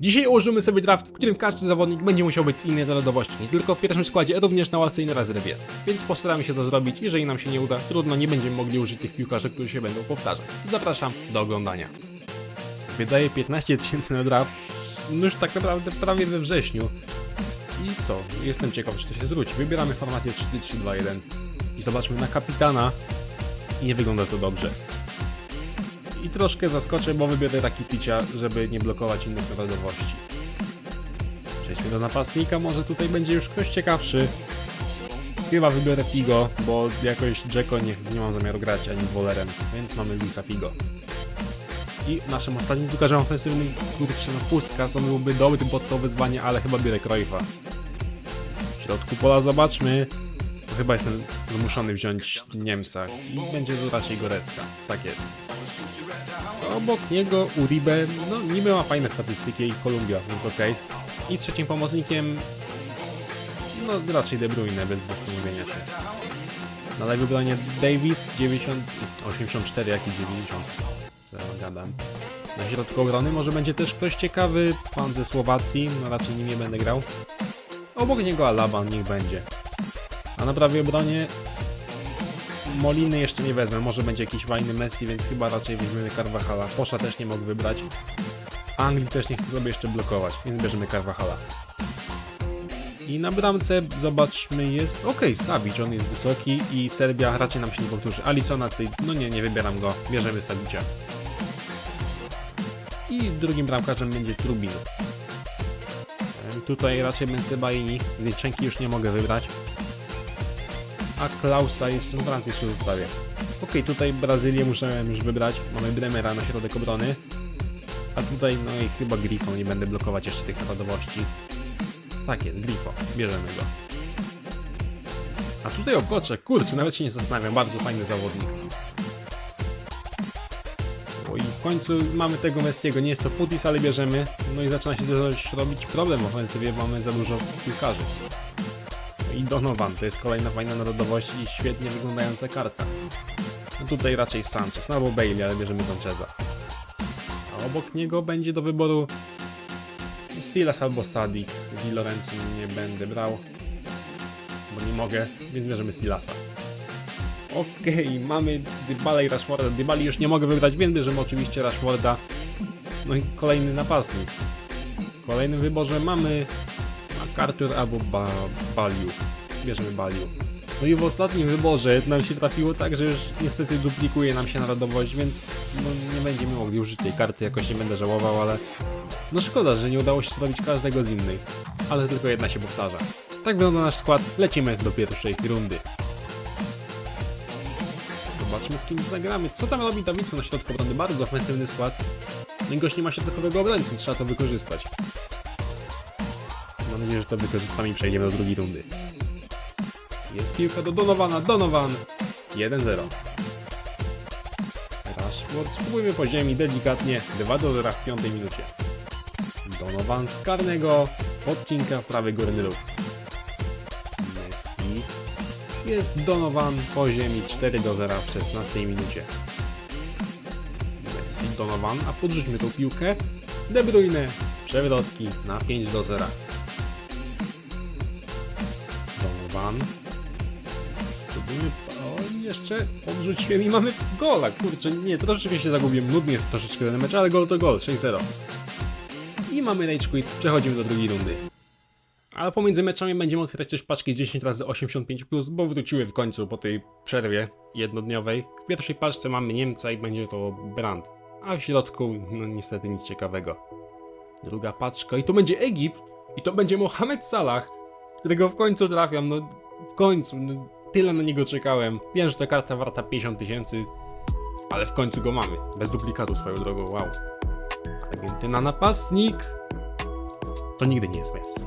Dzisiaj ułożymy sobie draft, w którym każdy zawodnik będzie musiał być z innej narodowości, nie tylko w pierwszym składzie, również na łasce i na rezerwie. Więc postaramy się to zrobić, jeżeli nam się nie uda, trudno, nie będziemy mogli użyć tych piłkarzy, którzy się będą powtarzać. Zapraszam do oglądania. Wydaje 15 tysięcy na draft, no już tak naprawdę prawie we wrześniu. I co? Jestem ciekaw, czy to się zwróci. Wybieramy formację 4-3-2-1 i zobaczmy na kapitana i nie wygląda to dobrze. I troszkę zaskoczę, bo wybiorę Rakiticza, żeby nie blokować innych narodowości. Przejdźmy do napastnika, może tutaj będzie już ktoś ciekawszy. Chyba wybiorę Figo, bo jakoś Dzeko nie, nie mam zamiaru grać ani Wolerem, więc mamy Luisa Figo. I naszym ostatnim piłkarzem ofensywnym, kurczę, no Puskas, on byłby dobry pod to wyzwanie, ale chyba biorę Cruyffa. W środku pola zobaczmy. Chyba jestem zmuszony wziąć Niemca i będzie to raczej Gorecka. Tak jest. Obok niego Uribe, no niby ma fajne statystyki i Kolumbia, więc okej. I trzecim pomocnikiem, no raczej De Bruyne, bez zastanowienia się. Na lewej obronie Davis, 90, 84, jak i 90. Co ja gadam. Na środku obrony może będzie też ktoś ciekawy, pan ze Słowacji, no raczej nim nie będę grał. Obok niego Alaba, niech będzie. A na prawej obronie Moliny jeszcze nie wezmę, może będzie jakiś fajny Messi, więc chyba raczej weźmiemy Carvajala. Posza też nie mogę wybrać. Anglii też nie chcę sobie jeszcze blokować, więc bierzemy Carvajala. I na bramce zobaczmy jest. Okej, Sabic, on jest wysoki i Serbia raczej nam się nie powtórzy. Alisona tutaj, no nie, nie wybieram go, bierzemy Sabicia. I drugim bramkarzem będzie Trubin. Tutaj raczej Mensebaini, z Jędrzenki już nie mogę wybrać a Klausa jeszcze na Francji jeszcze zostawię. Okej, tutaj Brazylię muszę już wybrać. Mamy Bremera na środek obrony. A tutaj, no i chyba Grifo, nie będę blokować jeszcze tych narodowości. Tak jest, Grifo, bierzemy go. A tutaj Okocze, kurczę, nawet się nie zastanawiam, bardzo fajny zawodnik. O i w końcu mamy tego Messiego, nie jest to Futis, ale bierzemy. No i zaczyna się też robić problem w ofensywie, mamy za dużo piłkarzy. I Donovan to jest kolejna fajna narodowość i świetnie wyglądająca karta. No tutaj raczej Sanchez, no albo Bailey, ale bierzemy Sancheza. A obok niego będzie do wyboru Silas albo Sadik. Di Lorenzo nie będę brał, bo nie mogę, więc bierzemy Silasa. Okej, mamy Dybala i Rashforda. Dybali już nie mogę wybrać, więc bierzemy oczywiście Rashforda. No i kolejny napastnik. W kolejnym wyborze mamy MacArthur albo ba Baliu. Bierzemy Baliu. No i w ostatnim wyborze nam się trafiło tak, że już niestety duplikuje nam się narodowość, więc no, nie będziemy mogli użyć tej karty, jakoś nie będę żałował, ale no szkoda, że nie udało się zrobić każdego z innej. Ale tylko jedna się powtarza. Tak wygląda nasz skład, lecimy do pierwszej rundy. Zobaczmy z kim zagramy. Co tam robi Davidson na środku obrony? Bardzo ofensywny skład. No i gość nie ma środkowego obrońcy, trzeba to wykorzystać. Nadzieję, że to wykorzystamy i przejdziemy do drugiej rundy. Jest piłka do Donowana, Donovan 1-0. Rashford, spróbujmy po ziemi delikatnie, 2 do 0 w piątej minucie. Donovan z karnego, podcinka w prawy górny róg. Messi. Jest Donovan po ziemi 4 do 0 w 16 minucie. Messi, Donovan, a podrzućmy tą piłkę. De Bruyne z przewrotki na 5 do 0. Spróbujmy. O, jeszcze odrzuciłem i mamy gola. Kurczę, nie, troszeczkę się zagubiłem. Nudny jest troszeczkę ten mecz, ale gol to gol. 6-0. I mamy Rage Quit. Przechodzimy do drugiej rundy. Ale pomiędzy meczami będziemy otwierać też paczki 10 razy 85 bo wróciły w końcu po tej przerwie jednodniowej. W pierwszej paczce mamy Niemca i będzie to Brand. A w środku, no niestety nic ciekawego. Druga paczka i to będzie Egipt i to będzie Mohamed Salah, którego w końcu trafiam, no w końcu, no, tyle na niego czekałem. Wiem, że ta karta warta 50 tysięcy, ale w końcu go mamy. Bez duplikatu swoją drogą, wow. Argentyna napastnik. To nigdy nie jest Messi.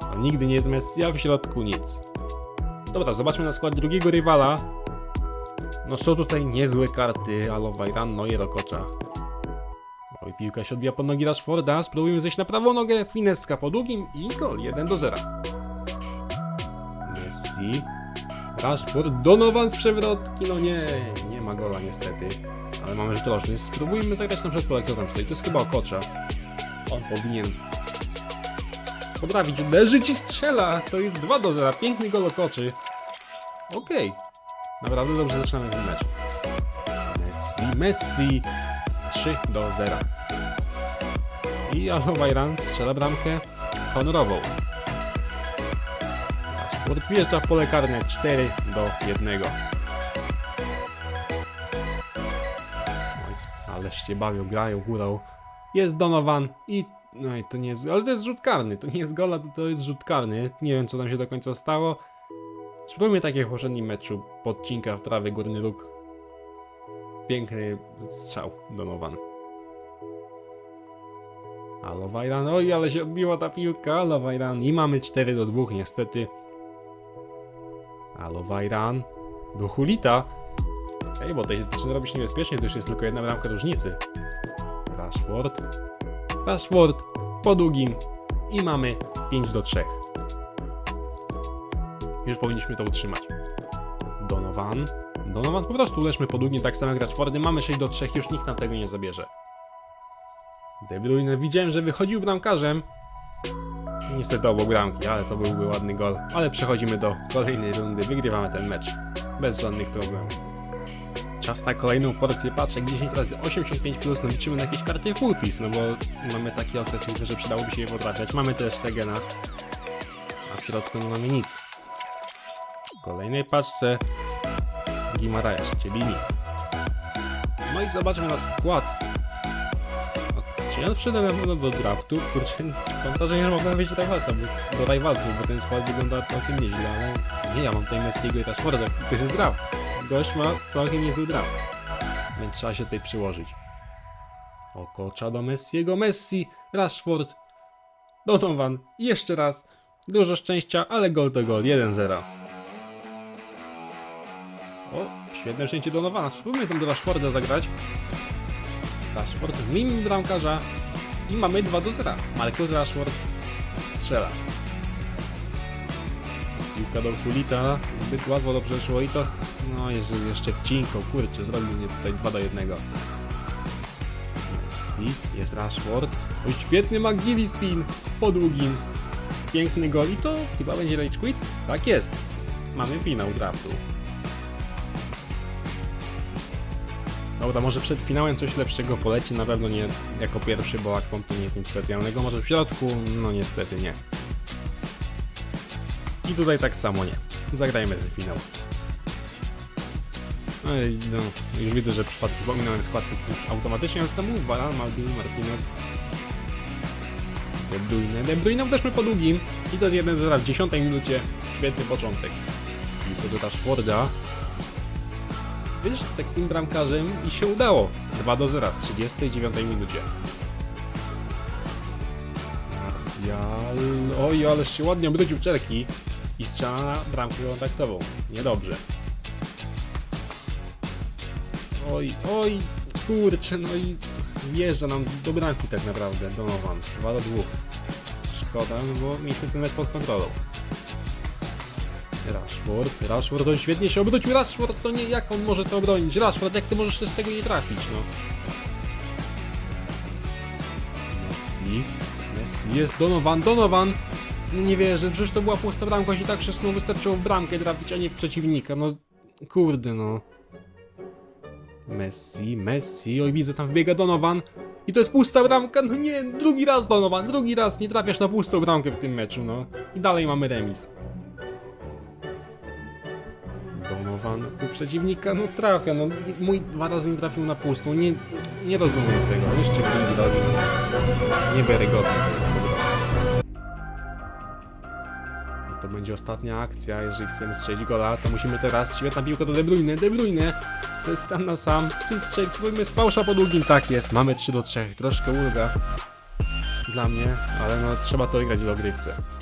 To nigdy nie jest Messi, a w środku nic. Dobra, zobaczmy na skład drugiego rywala. No są tutaj niezłe karty, Alowajran, no i Rokocza. Oj, piłka się odbija pod nogi Rashforda, spróbujmy zejść na prawą nogę, fineska po długim i gol, 1 do 0. Messi, Rashford, Donovan z przewrotki, no nie, nie ma gola niestety. Ale mamy rzut roczny, spróbujmy zagrać na przykład po lektorem stoi, to jest chyba Okocza. On powinien poprawić, uderzyć i strzela. To jest 2 do 0. Piękny gol okoczy. Okej. Naprawdę dobrze zaczynamy ten mecz. Messi, Messi. 3 do 0. I Alowajran strzela bramkę honorową. Rashford wjeżdża w pole karne 4 do 1. Oj, Ależ się bawią, grają górą. Jest Donovan i... No i to nie jest... Ale to jest rzut karny. To nie jest gola, to jest rzut karny. Nie wiem, co tam się do końca stało. Spróbujmy tak jak w poprzednim meczu. Podcinka w prawy górny róg. Piękny strzał Donovan. Alowajran, oj, ale się odbiła ta piłka, Alowajran. I mamy 4 do 2 niestety. Alowajran. Do Hulita. Ej, bo to się zaczyna robić niebezpiecznie, to już jest tylko jedna bramka różnicy. Rashford. Rashford po długim. I mamy 5 do 3. Już powinniśmy to utrzymać. Donovan. Donovan po prostu leżmy po długim, tak samo jak Rashfordy. Mamy 6 do 3, już nikt nam tego nie zabierze. De Bruyne widziałem, że wychodził bramkarzem. Niestety obok bramki, ale to byłby ładny gol. Ale przechodzimy do kolejnej rundy, wygrywamy ten mecz. Bez żadnych problemów. Czas na kolejną porcję paczek, 10 razy 85 plus, no liczymy na jakieś karty full piece, no bo mamy taki okres, że przydałoby się je potrafiać. Mamy też Tegena, a w środku nie mamy nic. W kolejnej paczce Gimaraesz, czyli nic. No i zobaczmy na skład ja wszedłem pewno do draftu? Kurczę, mam wrażenie, że mogłem wejść do Rivalsa, bo, do Rivalsów, bo ten skład wygląda całkiem nieźle, ale nie, ja mam tutaj Messiego i Rashforda, to jest draft. Gość ma całkiem niezły draft, więc trzeba się tutaj przyłożyć. Okocza do Messiego, Messi, Rashford, Donovan, jeszcze raz, dużo szczęścia, ale gol to gol, 1-0. O, świetne przyjęcie Donovana, spróbujmy tam do Rashforda zagrać. Rashford mimo bramkarza i mamy 2 do 0. Marcus Rashford strzela. Piłka do Hulita, zbyt łatwo to przeszło i to, no jeżeli jeszcze wcinką, kurczę, zrobił mnie tutaj 2 do 1. Messi, jest Rashford, o świetny McGilly spin, po długim, piękny gol i to chyba będzie rage quit? Tak jest, mamy finał draftu. Dobra, może przed finałem coś lepszego poleci, na pewno nie jako pierwszy, bo Akpom to nie nic specjalnego, może w środku, no niestety nie. I tutaj tak samo nie. Zagrajmy ten finał. No, i no już widzę, że pominąłem skład już automatycznie, tam był Baran, Maldini, Martinez. De Bruyne, De Bruyne uderzmy po długim i to jest 1-0 w 10 minucie. Świetny początek. I to do Rashforda. Wiesz, takim bramkarzem i się udało. 2 do 0 w 39 minucie. Martial. Oj, ależ się ładnie obrócił czerki i strzela bramkę kontaktową. Niedobrze. Oj, oj, kurczę, no i wjeżdża nam do bramki tak naprawdę, Donovan. 2 do 2. Szkoda, no bo mieliśmy ten mecz pod kontrolą. Rashford, Rashford, on świetnie się obrócił, Rashford, to nie, jak on może to obronić? Rashford, jak ty możesz też tego nie trafić, no? Messi, Messi, jest Donovan, Donovan! No nie wierzę, przecież to była pusta bramka, i tak przez no wystarczyło w bramkę trafić, a nie w przeciwnika, no kurde, no. Messi, Messi, oj widzę, tam wbiega Donovan i to jest pusta bramka, no nie, drugi raz Donovan, drugi raz, nie trafiasz na pustą bramkę w tym meczu, no. I dalej mamy remis. Donovan u przeciwnika, no trafia, no mój dwa razy nie trafił na pustą, nie, nie rozumiem tego, jeszcze King robi, niewiarygodne to jest po. I to będzie ostatnia akcja, jeżeli chcemy strzelić gola, to musimy teraz, świetna piłka do De Bruyne, De Bruyne, to jest sam na sam, czy strzelić, spróbujmy z fałsza po długim, tak jest, mamy 3 do 3, troszkę ulga dla mnie, ale no trzeba to grać w dogrywce.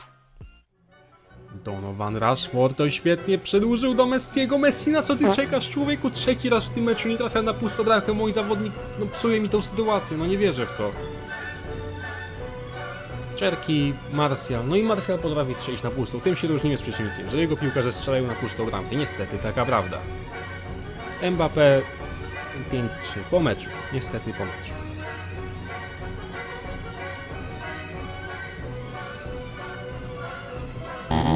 Donovan Rashford to świetnie przedłużył do Messiego. Messi, na co ty czekasz, człowieku? Trzeci raz w tym meczu nie trafia na pustą bramkę. Mój zawodnik no, psuje mi tą sytuację, no nie wierzę w to. Czerki, Martial. No i Martial potrafi strzelić na pustą. Tym się różnimy z przeciwnikiem, że jego piłkarze strzelają na pustą bramkę. Niestety, taka prawda. Mbappé 5-3 po meczu. Niestety po meczu.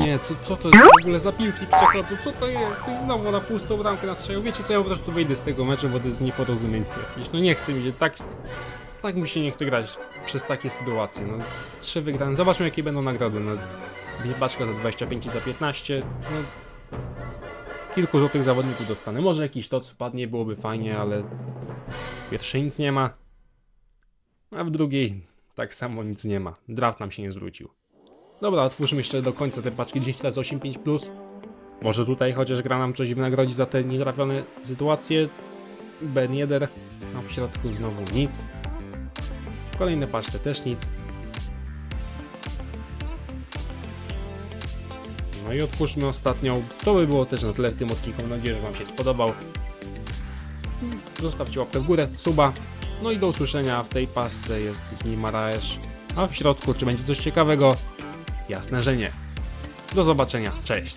Nie, co, co to jest w ogóle za piłki przechodzą? Co to jest? No i znowu na pustą bramkę nas strzelają. Wiecie co, ja po prostu wyjdę z tego meczu, bo to jest nieporozumienie jakieś. No nie chce mi się tak... Tak mi się nie chce grać przez takie sytuacje. No, trzy wygrane. Zobaczmy jakie będą nagrody. No, Wiebaczka za 25 i za 15. No, kilku złotych zawodników dostanę. Może jakiś toc wpadnie, byłoby fajnie, ale w pierwszej nic nie ma. A w drugiej tak samo nic nie ma. Draft nam się nie zwrócił. Dobra, otwórzmy jeszcze do końca te paczki 10 razy 8 5 plus. Może tutaj chociaż gra nam coś wynagrodzi za te nietrafione sytuacje. Ben Yedder, a w środku znowu nic. Kolejne paczce też nic. No i otwórzmy ostatnią. To by było też na tyle w tym odcinku. Mam nadzieję, że Wam się spodobał. Zostawcie łapkę w górę, suba. No i do usłyszenia w tej pasce jest Gimaraesz. A w środku, czy będzie coś ciekawego? Jasne, że nie. Do zobaczenia. Cześć.